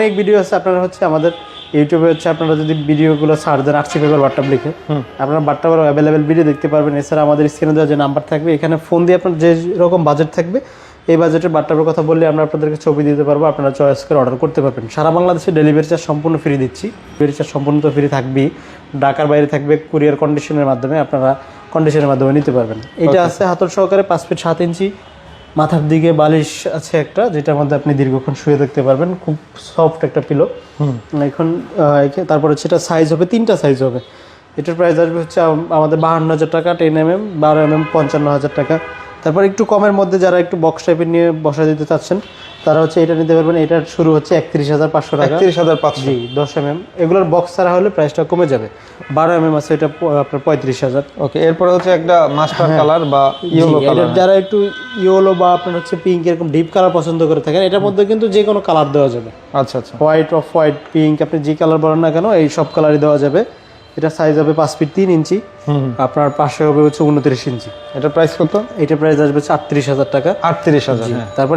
অনেক ভিডিও আছে আপনারা হচ্ছে আমাদের ইউটিউবে হচ্ছে আপনারা যদি ভিডিওগুলো ছাড় দেন আরসি পেপার বাট্টাপ লিখে। আপনারা বাট্টাপের অ্যাভেলেবেল ভিডিও দেখতে পারবেন। এছাড়া আমাদের স্ক্রিনে দেওয়া যে নাম্বার থাকবে এখানে ফোন দিয়ে আপনার যে রকম বাজেট থাকবে এই বাজেটের বাট্টাপের কথা বললে আমরা আপনাদেরকে ছবি দিতে পারব আপনারা চয়েস করে অর্ডার করতে পারবেন। সারা বাংলাদেশে ডেলিভারি চার্জ সম্পূর্ণ ফ্রি দিচ্ছি। ডেলিভারি চার্জ সম্পূর্ণ তো ফ্রি থাকবেই। ঢাকার বাইরে থাকবে কুরিয়ার কন্ডিশনের মাধ্যমে আপনারা কন্ডিশনের মাধ্যমে নিতে পারবেন। এটা আছে হাতল সহকারে পাঁচ ফিট সাত ইঞ্চি মাথার দিকে বালিশ আছে একটা যেটার মধ্যে আপনি দীর্ঘক্ষণ শুয়ে দেখতে পারবেন। খুব সফট একটা পিলো এখন তারপর হচ্ছে এটা সাইজ হবে তিনটা সাইজ হবে। এটার প্রাইস আসবে হচ্ছে আমাদের বাহান্ন হাজার টাকা টেন এম এম বারো এম এম পঞ্চান্ন হাজার টাকা। তারপর একটু কমের মধ্যে যারা একটু বক্স টাইপের নিয়ে বসা দিতে চাচ্ছেন তারা হচ্ছে এটা নিতে পারবেন। এটার শুরু হচ্ছে একত্রিশ হাজার পাঁচশো টাকা। একত্রিশ হাজার পাঁচশো। জি দশ এম এম এগুলোর বক্স ছাড়া হলে প্রাইসটা কমে যাবে। বারো এম এম আছে এটা আপনার পঁয়ত্রিশ হাজার। ওকে এরপরে হচ্ছে একটা মাস্টার কালার বা ইয়েলো কালার যারা একটু ইয়েলো বা আপনার হচ্ছে পিঙ্ক এরকম ডিপ কালার পছন্দ করে থাকেন এটার মধ্যে কিন্তু যে কোনো কালার দেওয়া যাবে। আচ্ছা আচ্ছা। হোয়াইট অফ হোয়াইট পিঙ্ক আপনি যে কালার বলেন না কেন এই সব কালারই দেওয়া যাবে। এটা সাইজ হবে পাঁচ ফিট তিন ইঞ্চি। আপনার পাশে হবে হচ্ছে উনত্রিশ ইঞ্চি। এটা প্রাইস কত? এটা প্রাইস আসবে হচ্ছে আটত্রিশ হাজার টাকা। আটত্রিশ হাজার হ্যাঁ। তারপর